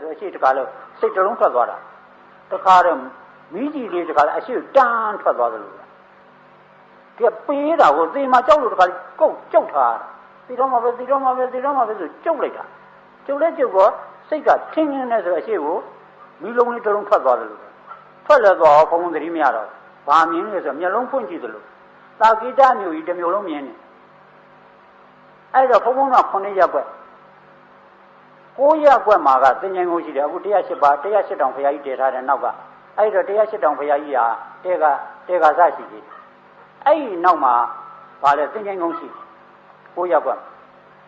ဆိုအရှိတခါလို့စိတ်တလုံးထွက်သွားတာတခါတော့မိကြီးလေးတခါလည်းအရှိတန်းထွက်သွားတယ်လို့ကပေးတာကိုသေမှာကြောက်လို့တခါကုတ်ကြောက်ထားတာသေတော့မှာပဲသေတော့မှာပဲသေတော့မှာပဲဆိုကြောက်လိုက်တာကျုပ်လဲကျုပ်ကစိတ်ကထင်းထင်းနဲ့ဆိုအရှိကိုမိလုံးလေးတစ်လုံးထွက်သွားတယ်လို့ထွက်လဲသွားဘုံဘုံသတိမရတော့ဘာမြင်လဲဆိုမျက်လုံးဖွင့်ကြည့်တယ်လို့သာကိတမျိုးကြီးတစ်မျိုးလုံးမြင်နေအဲ့တော့ဘုံဘုံက9ရက်ွက် 9ရက်ွက်မှာကသင်္ကြန်ကိုရှိတယ်အခု108ပါ108တောင်ဘုရားကြီးတည်ထားတဲ့နောက်ကအဲ့တော့108တောင်ဘုရားကြီးဟာတဲကတဲကစရှိသေးတယ်အဲ့ဒီနောက်မှာဗာလဲသင်္ကြန်ကုန်းရှိ9ရက်ွက်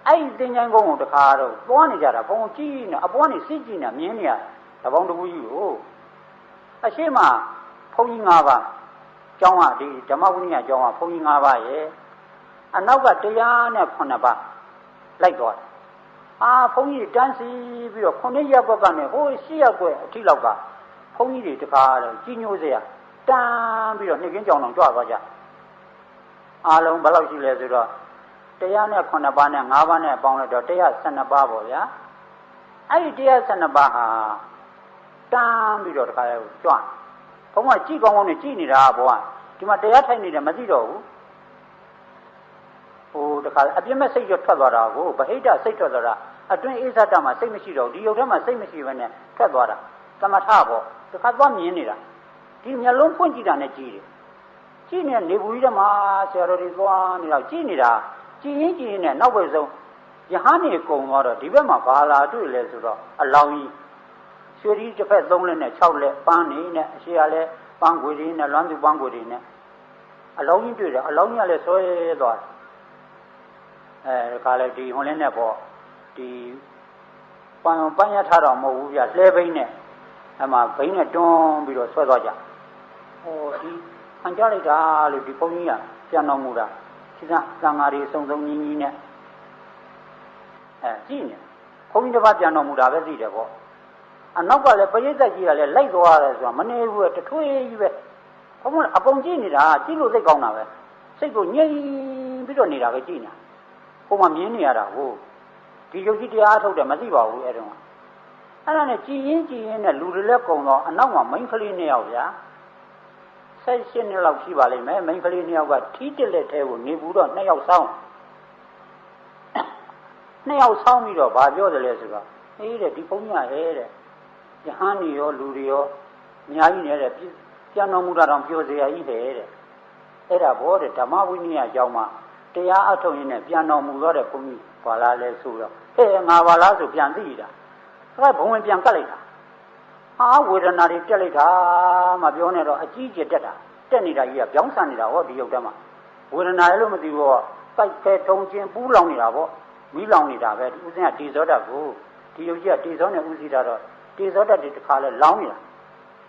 အဲ့ဒီသင်္ကြန်ကုန်းကိုတခါတော့သွားနေကြတာဘုံကြည့်နေအပေါ်ကနေစစ်ကြည့်နေမြင်နေရတပေါင်းတပူကြီးကိုအရှိမဘုန်းကြီး၅ပါးကျောင်းကဒီဓမ္မဝိနည်းကျောင်းကဘုန်းကြီး၅ပါးရဲ့အနောက်ကတရားနဲ့9ပါးလိုက်သွားတယ် အာဘုန်းကြီးတန်းစီပြီးတော့9ရက်ကွက်ကနေဟို10ရက်ကွက်အထိလောက်ကဘုန်းကြီးတွေတခါတော့ကြီးညိုစရာတန်းပြီးတော့နှိကင်းကြောင်အောင်ကြွသွားကြအားလုံးဘယ်လောက်ရှိလဲဆိုတော့တရားနဲ့9ပါးနဲ့5ပါးနဲ့ပေါင်းလိုက်တော့112ပါးပေါ့ဗျာအဲ့ဒီ112ပါးဟာတန်းပြီးတော့တခါလဲကြွဘုံကကြည့်ကောင်းကောင်းနဲ့ကြည့်နေတာဘောကဒီမှာတရားထိုင်နေတယ်မသိတော့ဘူးဟိုတခါအပြစ်မဲ့စိတ်ရထွက်သွားတာကိုဗဟိတစိတ်ထွက်သွားတာ အတွင်းအေးဇတမှာစိတ်မရှိတော့ဒီယုတ်ထဲမှာစိတ်မရှိဘဲနဲ့ထွက်သွားတာသမထပေါ့တခါသွားမြင်နေတာဒီမျက်လုံးဖွင့်ကြည့်တာနဲ့ကြည့်တယ်ကြည့်နေနေဘူးကြီးတမှာဆရာတော်တွေသွားနေတော့ကြည့်နေတာကြည့်ရင်ကြည့်ရင်နဲ့နောက်ဘက်ဆုံးယဟန်နေကုံသွားတော့ဒီဘက်မှာဘာလာတွေ့လဲဆိုတော့အလောင်းကြီးရွှေကြီးတစ်ဖက်၃လက်နဲ့၆လက်ပန်းနေနဲ့အရှိရလဲပန်းခွေတွေနဲ့လွမ်းသူပန်းခွေတွေနဲ့အလောင်းကြီးတွေ့တယ်အလောင်းကြီးကလည်းဆွဲသွားတယ်အဲဒါကလည်းဒီဟွန်လင်းနဲ့ပေါ့ ဒီပန်းပန်းရထားတော့မဟုတ်ဘူးပြလှဲဘိန်းနဲ့အမှဘိန်းနဲ့တွန်းပြီးတော့ဆွဲသွားကြဟိုဒီခံကြလိုက်တာလို့ဒီဘုန်းကြီးကပြန်တော်မူတာဒီကသံဃာတွေစုံစုံညီညီနဲ့အဲကြည့်နေဘုန်းကြီးတစ်ပါးပြန်တော်မူတာပဲသိတယ်ပေါ့အနောက်ကလည်းပရိသတ်ကြီးကလည်းလိုက်သွားတယ်ဆိုတာမနေဘူးတထွေးကြီးပဲဘုန်းကအပုံကြည့်နေတာကြည့်လို့သိကောင်းတာပဲစိတ်ကိုငြိမ်ပြီးတော့နေတာပဲကြည့်နေတာဟိုမှာမြင်နေရတာကို ဒီယုတ်ကြီးတရားထုတ်တယ်မသိပါဘူးအဲ့တုန်းကအဲ့ဒါနဲ့ကြည်ရင်ကြည်ရင်နဲ့လူတွေလည်းကုံတော့အနောက်မှာမိန်းကလေးနှစ်ယောက်ဗျာဆက်ရှင်းနှစ်လောက်ရှိပါလိမ့်မယ်မိန်းကလေးနှစ်ယောက်ကထီးတက်လက်ထဲကိုနေဘူးတော့နှစ်ယောက်ဆောင်းနှစ်ယောက်ဆောင်းပြီးတော့ဗာပြောတယ်လဲဆိုတော့အေးတဲ့ဒီဘုန်းကြီးကဟဲတဲ့ယဟန်ကြီးရောလူတွေရောအများကြီးနေတဲ့ပြန်တော်မူတာတော့ပြောစရာကြီးတယ်တဲ့အဲ့ဒါဘောတဲ့ဓမ္မဝိနည်းအကြောင်းမှာတရားအထုတ်ရင်းနဲ့ပြန်တော်မူတော့တဲ့ဘုန်းကြီး ဘာလားလဲဆိုတော့ဟဲ့ငါဘာလားဆိုပြန်သိတာအဲ့ဘုံဝင်ပြန်ကတ်လိုက်တာဟာဝေဒနာတွေတက်လိုက်တာမပြောနဲ့တော့အကြီးကျယ်တက်တာတက်နေတာကြီးကပြောင်းဆန်နေတာဟောဒီရုပ်တည်းမှာဝေဒနာလည်းလို့မသိဘူးဟောစိုက်ခဲထုံချင်းပူးလောင်နေတာပေါ့မီးလောင်နေတာပဲဥစဉ်ကတေဇောတတ်ကိုဒီရုပ်ကြီးကတေဇောနဲ့ဥစီတာတော့တေဇောတတ်တွေတခါလဲလောင်းနေတာ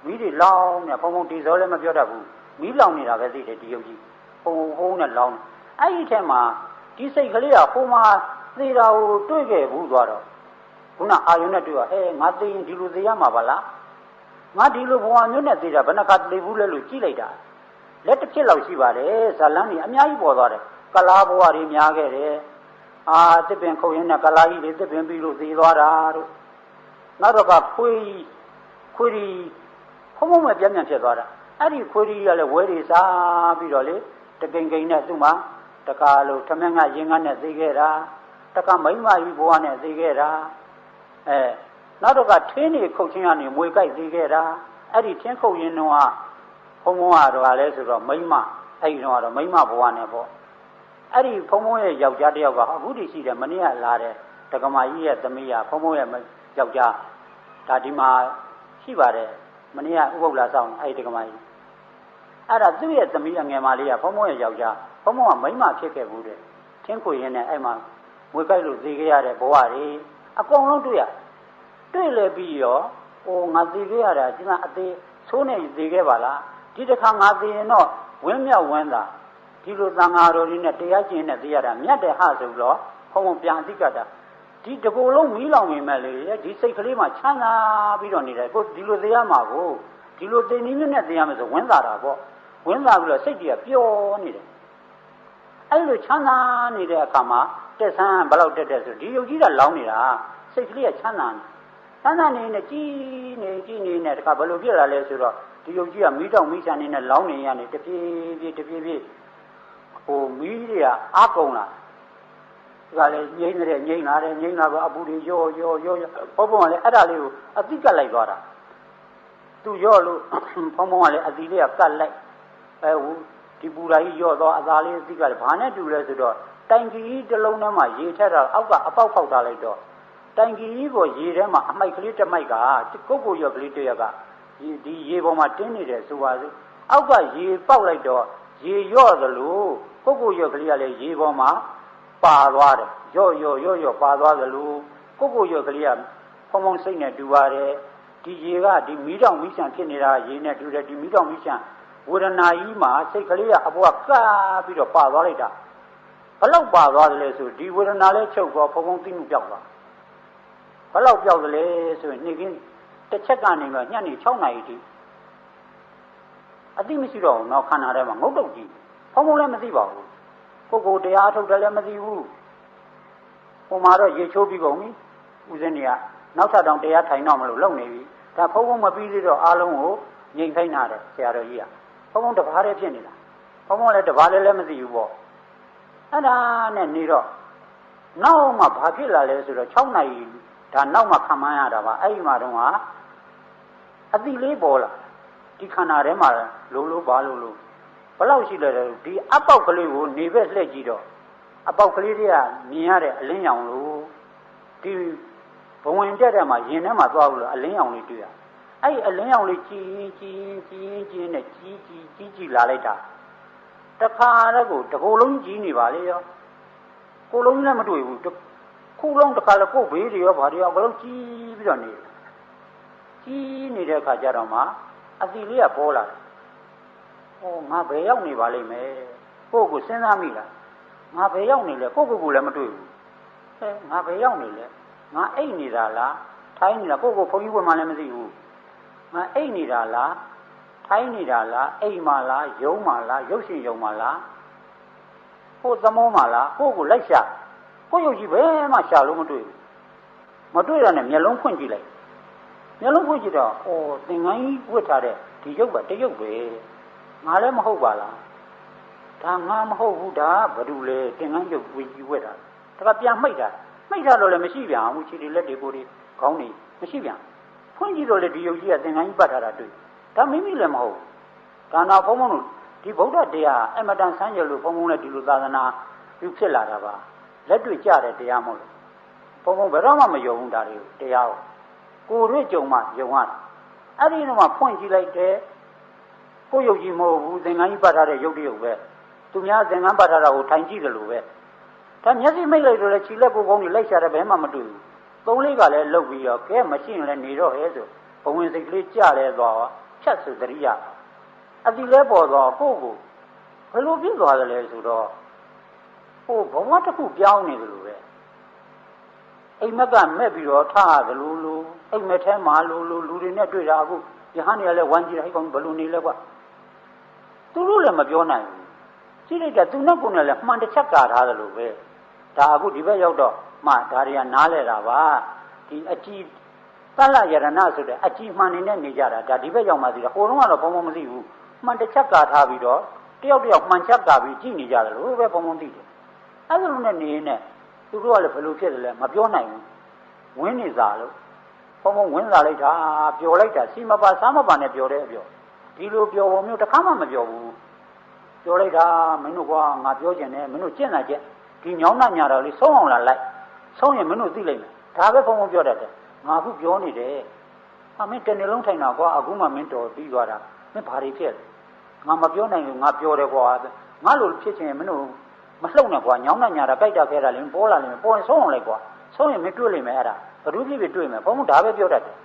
မီးတွေလောင်းနေဘုံဘုံတေဇောလည်းမပြောတတ်ဘူးမီးလောင်နေတာပဲသိတယ်ဒီရုပ်ကြီးဘုံဘုံနဲ့လောင်းအဲ့ဒီထဲမှာဒီစိတ်ကလေးကဟိုမှာ သေတာကိုတွေ့ခဲ့ဘူးသွားတော့ခုနအာယုန်နဲ့တွေ့ရဟဲငါသိရင်ဒီလိုသေရမှာပါလားငါဒီလိုဘဝမျိုးနဲ့သေတာဘယ်နှခါသေဘူးလဲလို့ကြည့်လိုက်တာလက်တစ်ဖြစ်လောက်ရှိပါတယ်ဇာလန်းကြီးအများကြီးပေါ်သွားတယ်ကလားဘဝတွေများခဲ့တယ်အာတစ်ပင်ခုတ်ရင်းနဲ့ကလားကြီးတွေတစ်ပင်ပြီးလို့သေသွားတာတို့နောက်တော့ကခွေးခွေးကြီးဖုံးဖုံးမဲ့ပြင်းပြန်ဖြစ်သွားတာအဲ့ဒီခွေးကြီးကလည်းဝဲတွေစားပြီးတော့လေတကိန်ကိန်နဲ့သူ့မှာတခါလို့ထမင်းကရင်ကနဲ့သိခဲ့တာ တခါမိမကြီးဘဝနဲ့သိခဲ့တာအဲနောက်တော့ကထင်းနေခုတ်ချင်းကနေမွေကြိုက်သိခဲ့တာအဲ့ဒီထင်းခုတ်ရင်တော့ဘုံဘုံကတော့လည်းဆိုတော့မိမအဲ့ဒီတော့ကတော့မိမဘဝနဲ့ပေါ့အဲ့ဒီဘုံဘုံရဲ့ယောက်ျားတယောက်ကအခုတည်းရှိတယ်မနေ့ကလာတယ်တက္ကမကြီးရဲ့သမီးကဘုံဘုံရဲ့ယောက်ျားဒါဒီမှာရှိပါတယ်မနေ့ကဥပုပ်လာဆောင်အဲ့ဒီတက္ကမကြီးအဲ့ဒါသူ့ရဲ့သမီးအငယ်မလေးကဘုံဘုံရဲ့ယောက်ျားဘုံဘုံကမိမဖြစ်ခဲ့ဘူးတဲ့ထင်းခွေရင်းနဲ့အဲ့မှာ မွေကြိုက်လို့သေခဲ့ရတဲ့ဘဝတွေအကုန်လုံးတွေ့ရတွေ့လေပြီးရောဟိုငါသေခဲ့ရတာဒီမှာအသေးသိုးနေသေခဲ့ပါလားဒီတစ်ခါငါသေရင်တော့ဝင်းမြောက်ဝင်းသာဒီလိုသံဃာတော်တွေနဲ့တရားကျင့်နဲ့သိရတာမြတ်တဲ့ဟဆိုတော့ဘုံဘုံပြန်အသိကတာဒီတကူလုံးမီးလောင်နေမဲ့လေဒီစိတ်ကလေးမှချမ်းသာပြီးတော့နေတယ်ကိုဒီလိုသိရမှာကိုဒီလိုသိနေနဲ့သိရမယ်ဆိုဝင်းသာတာပေါ့ဝင်းသာပြီးတော့စိတ်ကြီးကပျော်နေတယ် အဲ့လိုချမ်းသာနေတဲ့အခါမှာတက်ဆန်းဘယ်လောက်တက်တက်ဆိုဒီယုတ်ကြီးကလောင်းနေတာစိတ်ကလေးကချမ်းသာနေတန်းတန်းနေနဲ့ကြီးနေကြီးနေနဲ့တခါဘယ်လိုဖြစ်လာလဲဆိုတော့ဒီယုတ်ကြီးကမီးတောင်မီးချန်နေနဲ့လောင်းနေရနေတပြေးပြေးတပြေးပြေးဟိုမီးတွေကအာကုန်လာဒီကလည်းငိမ့်နေတဲ့ငိမ့်လာတယ်ငိမ့်လာတော့အပူတွေရောရောရောဘုံဘုံကလည်းအဲ့ဒါလေးကိုအတိကတ်လိုက်သွားတာသူရောလို့ဘုံဘုံကလည်းအတိလေးကကတ်လိုက်အဲဟို ဒီပူရာကြီးရောတော့အသာလေးအတိကလည်းဘာနဲ့တူလဲဆိုတော့တိုင်ကြီးတစ်လုံးထဲမှာရေထက်တာအောက်ကအပေါက်ဖောက်ထားလိုက်တော့တိုင်ကြီးကိုရေထဲမှာအမိုက်ကလေးတစ်မိုက်ကကိုကိုရော့ကလေးတစ်ရက်ကဒီရေပေါ်မှာတင်းနေတယ်ဆိုပါစို့အောက်ကရေပေါက်လိုက်တော့ရေရော့သလိုကိုကိုရော့ကလေးကလည်းရေပေါ်မှာပါသွားတယ်ရော့ရော့ရော့ရော့ပါသွားသလိုကိုကိုရော့ကလေးကဖုံဖုံစိတ်နဲ့တူပါတယ်ဒီရေကဒီမီးတောင်မီးချံဖြစ်နေတာရေနဲ့တူတယ်ဒီမီးတောင်မီးချံ ဝေဒနာကြီးမှာစိတ်ကလေးကအပေါ်ကကပြီးတော့ပါသွားလိုက်တာဘလောက်ပါသွားတယ်လဲဆိုဒီဝေဒနာလဲချုပ်သွားဖုံဖုံသိမှုပြောက်သွားဘလောက်ပြောက်တယ်လဲဆိုရင်နေ့ကင်းတစ်ချက်ကနေမှညနေ6နာရီထိအတိမရှိတော့ဘူးနော်ခန္ဓာထဲမှာငုတ်တုတ်ကြီးဖုံဖုံလည်းမသိပါဘူးကိုယ်ကိုယ်တရားထုတ်တယ်လည်းမသိဘူးဟိုမှာတော့ရေချိုးပြီးကုန်ပြီဦးဇင်းကြီးကနောက်ထပ်တောင်တရားထိုင်တော့မလို့လုံနေပြီဒါဖုံဖုံမပြီးသေးတော့အားလုံးကိုငြိမ်ခိုင်းတာတယ်ဆရာတော်ကြီးက ဖုံဖုံတပါးတည်းဖြစ်နေတာဖုံဖုံလည်းတပါးလည်းလည်းမသိဘူးပေါ့အဲ့ဒါနဲ့နေတော့နောက်မှဘာဖြစ်လာလဲဆိုတော့6နာရီဒါနောက်မှခံမရတာပါအဲ့ဒီမှာတော့အတိလေးပေါ်လာဒီခန္ဓာထဲမှာလုံးလုံးပါလို့လို့ဘလောက်ရှိလဲဒီအပေါက်ကလေးကိုနေဘက်လှည့်ကြည့်တော့အပေါက်ကလေးတွေကမြင်ရတဲ့အလင်းရောင်လို့ဒီဘဝင်တက်တဲ့မှာရင်ထဲမှာသွားလို့အလင်းရောင်လေးတွေ့ရအဲ့ဒီ အလင်းရောင်လေးကြည်ကြည်ကြည်ကြည်နဲ့ကြီးကြီးကြီးကြီးလာလိုက်တာတခါတော့ကိုတကိုယ်လုံးကြီးနေပါလေရောကိုယ်လုံးလည်းမတွေ့ဘူးခုလုံးတခါလည်းကိုယ်ဘေးတွေရောဘာတွေရောအကုန်လုံးကြီးပြီးတော့နေကြီးနေတဲ့အခါကျတော့မှအစီလေးကပေါ်လာတယ်။ဟောငါဘယ်ရောက်နေပါလိမ့်မယ်။ကိုယ့်ကိုစဉ်းစားမိလား။ငါဘယ်ရောက်နေလဲကိုယ့်ကိုယ်ကိုလည်းမတွေ့ဘူး။ဟဲ့ငါဘယ်ရောက်နေလဲ။ငါအိတ်နေတာလား။ထိုင်းနေတာကိုယ့်ကိုဘုန်းကြီးဝင်မှလည်းမသိဘူး။ ငါအိတ်နေတာလား။ထိုင်းနေတာလား။အိမ်မှာလား။ယုံမှာလား။ရုပ်ရှင်ယုံမှာလား။ကိုယ်သမောမှာလား။ကိုယ့်ကိုလိုက်ရှာ။ကိုယ့်ရုပ်ကြီးဘယ်မှရှာလို့မတွေ့ဘူးမတွေ့ရနဲ့မျက်လုံးဖွင့်ကြည့်လိုက်မျက်လုံးဖွင့်ကြည့်တော့အော်သင်္ကန်းကြီးဝတ်ထားတဲ့ဒီရုပ်ကတရုပ်ပဲငါလည်းမဟုတ်ပါလားဒါငါမဟုတ်ဘူးဒါဘယ်သူလဲသင်္ကန်းရုပ်ဝေကြီးဝတ်တာဒါကပြန်မှိတ်တာမှိတ်တာတော့လည်းမရှိပြန်ဘူးခြေတွေလက်တွေကိုယ်တွေခေါင်းတွေမရှိပြန် ဖွင့်ကြည့်တော့လေဒီရုပ်ကြီးကသင်္ကန်းကြီးပတ်ထားတာတွေ့ဒါမိမိလည်းမဟုတ်ဒါနာဘုံဘုံတို့ဒီဗုဒ္ဓတရားအမတန်ဆန်းရလို့ဘုံဘုံနဲ့ဒီလိုသာသနာပြုဖြစ်လာတာပါလက်တွေ့ကြတဲ့တရားမဟုတ်လို့ဘုံဘုံဘယ်တော့မှမယုံဘူးဒါတွေကိုတရားကိုကိုရွေ့ကြုံမှယုံရတာအဲ့ဒီတော့မှဖွင့်ကြည့်လိုက်တယ်ကိုယုတ်ကြီးမဟုတ်ဘူးသင်္ကန်းကြီးပတ်ထားတဲ့ယုတ်တရုပ်ပဲသူများသင်္ကန်းပတ်ထားတာကိုထိုင်ကြည့်တယ်လို့ပဲဒါမျက်စိမိတ်လိုက်တော့လေခြေလက်ကိုယ်ကောင်းကြီးလိုက်ရှာတယ်ဘယ်မှမတွေ့ဘူး သုံးလေးကလည်းလှုပ်ပြီးတော့ကဲမရှိရင်လည်းနေတော့ဟဲဆိုဘဝင်စိတ်ကလေးကြလဲသွားဖြတ်ဆိုတရိယအတိလဲပေါ်သွားကိုယ့်ကိုဘယ်လိုပြည့်သွားတယ်လဲဆိုတော့ဟိုဘဝတစ်ခုပြောင်းနေတယ်လို့ပဲအိမ်မက်ကမက်ပြီးတော့ထားရတယ်လို့လို့အိမ်မက်ထဲမှာလို့လို့လူတွေနဲ့တွေ့တာအခုယဟန်တွေကလည်းဝမ်းကြည့်တာဟိကောင်ဘယ်လိုနေလဲကွာသူတို့လည်းမပြောနိုင်ဘူးကြည့်လိုက်တာသူနဲ့ကိုယ်နဲ့လည်းမှန်တစ်ချက်ကာထားတယ်လို့ပဲဒါအခုဒီဘက်ရောက်တော့ မှဒါတွေကနားလဲတာပါဒီအကြည့်သလယရဏဆိုတဲ့အကြည့်မှန်နေတဲ့နေကြတာဒါဒီဘက်ရောက်မှသိတာဟိုတုန်းကတော့ဘုံဘုံမသိဘူးမှန်တစ်ချက်ကာထားပြီးတော့တယောက်တယောက်မှန်ချက်ကာပြီးကြည့်နေကြတယ်လို့ပဲဘုံဘုံသိတယ်အဲ့လိုနဲ့နေနေသူတို့ကလည်းဘယ်လိုဖြစ်တယ်လဲမပြောနိုင်ဘူးဝင်းနေစားလို့ဘုံဘုံဝင်းစားလိုက်တာပျော်လိုက်တာစီမပါစားမပါနဲ့ပျော်တဲ့အပျော်ဒီလိုပျော်ပုံမျိုးတစ်ခါမှမပျော်ဘူးပျော်လိုက်တာမင်းတို့ကငါပြောကျင်တယ်မင်းတို့ကျင့်တာကျက်ဒီညောင်းနှညာတော်လေးဆုံးအောင်လာလိုက် ဆုံးရင်မင်းတို့သိလိုက်မယ်ဒါပဲဘုံဘုံပြောတတ်တယ်ငါအခုပြောနေတယ်အမင်းတနေ့လုံးထိုင်တာကွာအခုမှမင်းတော်ပြီးသွားတာမင်းဘာတွေဖြစ်လဲငါမပြောနိုင်ဘူးငါပြောတယ်ကွာငါလိုဖြစ်ချင်မင်းတို့မလှုပ်နဲ့ကွာညောင်းနဲ့ညာတာကြိုက်တာခဲတာလည်းပေါ်လာလိမ့်မယ်ပေါ်ရင်ဆုံးအောင်လိုက်ကွာဆုံးရင်မတွေ့လိမ့်မယ်အဲ့ဒါဘ누구ဖြစ်ဖြစ်တွေ့မယ်ဘုံဘုံဒါပဲပြောတတ်တယ်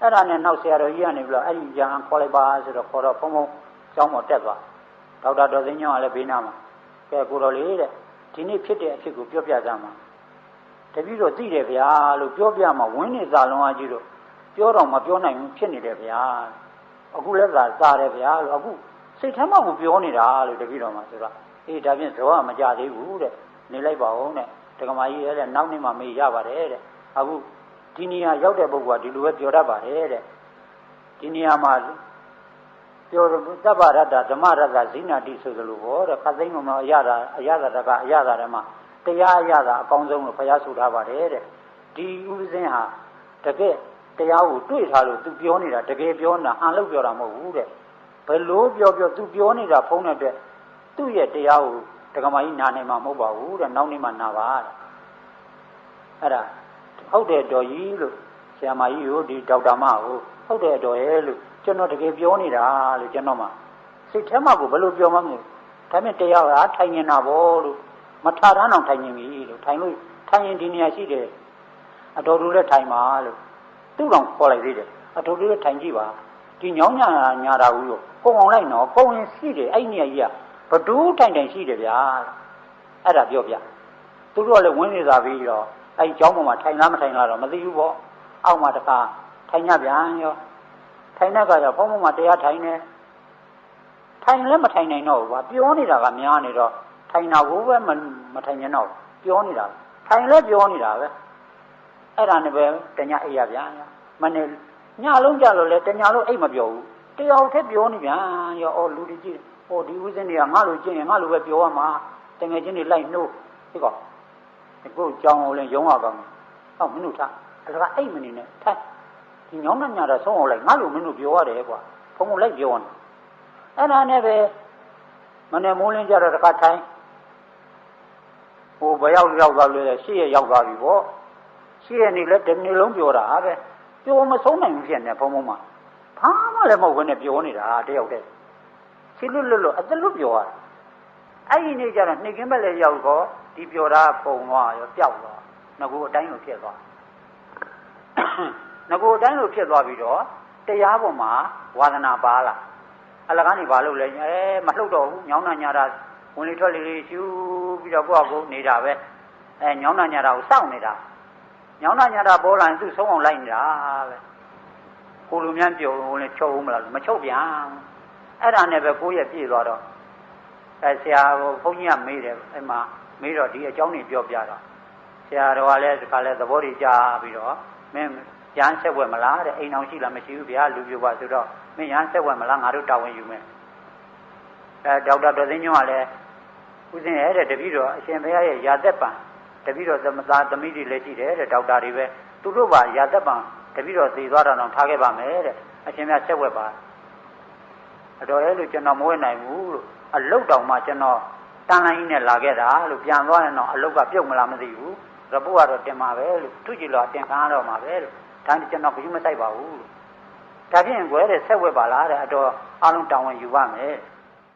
အဲ့ဒါနဲ့နောက်ဆရာတော်ကြီးကနေပြီးတော့အဲ့ဒီရဟန်းခေါ်လိုက်ပါဆိုတော့ခေါ်တော့ဘုံဘုံကျောင်းပေါ်တက်သွားဒေါက်တာတော်သိန်းကျောင်းကလည်းဘေးနားမှာကဲကိုတော်လေးတဲ့ဒီနေ့ဖြစ်တဲ့အဖြစ်ကိုပြောပြကြမှာ တပည့်တော်သိတယ်ဗျာလို့ပြောပြမှာဝင်းနေစာလုံးအကြီးတို့ပြောတော့မပြောနိုင်ဘူးဖြစ်နေတယ်ဗျာအခုလည်းသာစားတယ်ဗျာလို့အခုစိတ်ထဲမှာကိုပြောနေတာလို့တပည့်တော်မှာဆိုတော့အေးဒါဖြင့်ဇောကမကြသေးဘူးတဲ့နေလိုက်ပါဦးတဲ့ဒကမာကြီးရဲ့နောက်နေ့မှမေးရပါတယ်တဲ့အခုဒီနေရာရောက်တဲ့ပုဂ္ဂိုလ်ကဒီလိုပဲပြောတတ်ပါတယ်တဲ့ဒီနေရာမှာပြောတပ္ပရတ္တဓမ္မရတ္တဇိနာတိဆိုသလိုပေါ့တဲ့ခသိမ့်မမအရသာအရသာတကအရသာဓမ္မ တရားအရသာအကောင်းဆုံးလို့ဘုရားဆိုထားပါတယ်တဲ့ဒီဥပဇင်းဟာတကယ်တရားကိုတွေ့ထားလို့သူပြောနေတာတကယ်ပြောနေတာအန်လို့ပြောတာမဟုတ်ဘူးတဲ့ဘယ်လိုပြောပြောသူပြောနေတာဖုံးတဲ့အတွက်သူ့ရဲ့တရားကိုဒကမာကြီးနာနိုင်မှာမဟုတ်ပါဘူးတဲ့နောက်နေ့မှနာပါတဲ့အဲ့ဒါဟုတ်တယ်တော်ကြီးလို့ဆရာမကြီးကိုဒီဒေါက်တာမကိုဟုတ်တယ်တော်ရဲ့လို့ကျွန်တော်တကယ်ပြောနေတာလို့ကျွန်တော်မှစိတ်ထဲမှာကိုဘယ်လိုပြောမှမလဲဒါမဲ့တရားကထိုင်နေတာဗောလို့ မထထမ်းအောင်ထိုင်နေပြီလို့ထိုင်လို့ထိုင်ရင်ဒီနေရာရှိတယ်အတော်တူလည်းထိုင်ပါလို့သူ့တော်ခေါ်လိုက်သေးတယ်အတော်တူလည်းထိုင်ကြည့်ပါဒီညောင်းညာညာတာဘူးလို့ပုံအောင်လိုက်နော်ပုံရင်ရှိတယ်အဲ့နေရာကြီးကဘဒူးထိုင်တိုင်ရှိတယ်ဗျာအဲ့ဒါပြောပြသူတို့ကလည်းဝင်နေတာပြီးတော့အဲ့เจ้าပေါ်မှာထိုင်လားမထိုင်လားတော့မသိဘူးပေါ့အောက်မှာတခါထိုင်ညပြန်ရောထိုင်တဲ့ကကြဘုံဘုံမှာတရားထိုင်နေထိုင်လည်းမထိုင်နိုင်တော့ဘူးကွာပြောနေတာကများနေတော့ ထိုင်တာကိုပဲမထိုင်ရင်တော့ပြောနေတာထိုင်လည်းပြောနေတာပဲအဲ့ဒါနဲ့ပဲတညအိပ်ရပြန်မနေ့ညလုံးကြလို့လဲတညလုံးအိပ်မပြောဘူးတယောက်တည်းပြောနေပြန်ရောအော်လူတွေကြည့်ဟိုဒီဥစဉ်တွေကငါလိုကျင့်ရင်ငါလိုပဲပြောရမှာတငယ်ချင်းတွေလိုက်နှိုးဒီကောကိုကြောင်အောင်လဲရုံးရကောင်းဟောမင်းတို့ထားအလကအိတ်မနေနဲ့ထိုင်ဒီညောင်းနဲ့ညာတာဆုံးအောင်လိုက်ငါလိုမင်းတို့ပြောရတယ်ကွာဘုံဘုံလိုက်ပြောနေအဲ့ဒါနဲ့ပဲမနေ့မိုးလင်းကြတော့တခါထိုင် ဟိုဘရောက်ရောက်သွားလို့ရှေ့ရရောက်သွားပြီပေါ့ရှေ့ရနေလဲတနေ့လုံးပြောတာပဲပြောမဆုံးနိုင်ဘူးဖြစ်နေဘုံဘုံမှာဘာမှလည်းမဟုတ်ဘဲနဲ့ပြောနေတာတယောက်တည်းချစ်လွတ်လွတ်လွတ်အသက်လွတ်ပြောရအဲ့ဒီနေ့ကျတော့နှိကင်းဘက်လည်းရောက်တော့ဒီပြောတာပုံသွားရောပျောက်သွားငကူအတိုင်းလိုဖြစ်သွားငကူအတိုင်းလိုဖြစ်သွားပြီးတော့တရားပေါ်မှာဝါသနာပါလာအလကားနေဘာလို့လဲအဲမလှုပ်တော့ဘူးညောင်းနာညာတာ ဝင်လေထွက်လေလေးရှူပြီးတော့ကိုယ့်အကူနေတာပဲအဲညောင်းနာညာတာကိုစောင့်နေတာညောင်းနာညာတာပေါ်လာရင်သူ့ဆုံးအောင်လိုက်နေတာပဲကိုလူများပြုံဝင်လေချုပ်ဦးမလားမချုပ်ပြန်အဲ့ဒါနဲ့ပဲကိုယ့်ရဲ့ပြည့်သွားတော့အဲဆရာဘုန်းကြီးကမေးတယ်အဲ့မှာမေးတော့ဒီအကြောင်းတွေပြောပြတော့ဆရာတော်ကလည်းဒီကလည်းသဘောတွေကြားပြီးတော့မင်းရန်ဆက်ဝက်မလားတဲ့အိမ်အောင်ရှိလားမရှိဘူးဗျာလူပြပါဆိုတော့မင်းရန်ဆက်ဝက်မလားငါတို့တာဝန်ယူမယ်အဲဒေါက်တာဒေါ်သိန်းညွန့်ကလည်း ဦးစင်းရဲ့တဲ့တပည့်တော်အရှင်ဘုရားရဲ့ရာသက်ပံတပည့်တော်သမသာသမီးတွေလည်းရှိတယ်တဲ့ဒေါက်တာတွေပဲသူတို့ပါရာသက်ပံတပည့်တော်သိသွားတာတော့ထားခဲ့ပါမယ်တဲ့အရှင်ဘုရားဆက်ဝက်ပါအတော်ရဲ့လို့ကျွန်တော်မဝဲနိုင်ဘူးလို့အလုတ်တောင်မှကျွန်တော်တန်လိုင်းနဲ့လာခဲ့တာလို့ပြန်သွားရင်တော့အလုတ်ကပြုတ်မလားမသိဘူးရပုကတော့တင်ပါပဲလို့သူကြည်လို့တင်ခံရတော့မှာပဲလို့ဒါကျွန်တော်ဘယ်မှမဆိုင်ပါဘူးလို့ဒါဖြင့်ကွယ်တဲ့ဆက်ဝက်ပါလားတဲ့အတော်အလုံးတောင်းဝင်ယူပါမယ်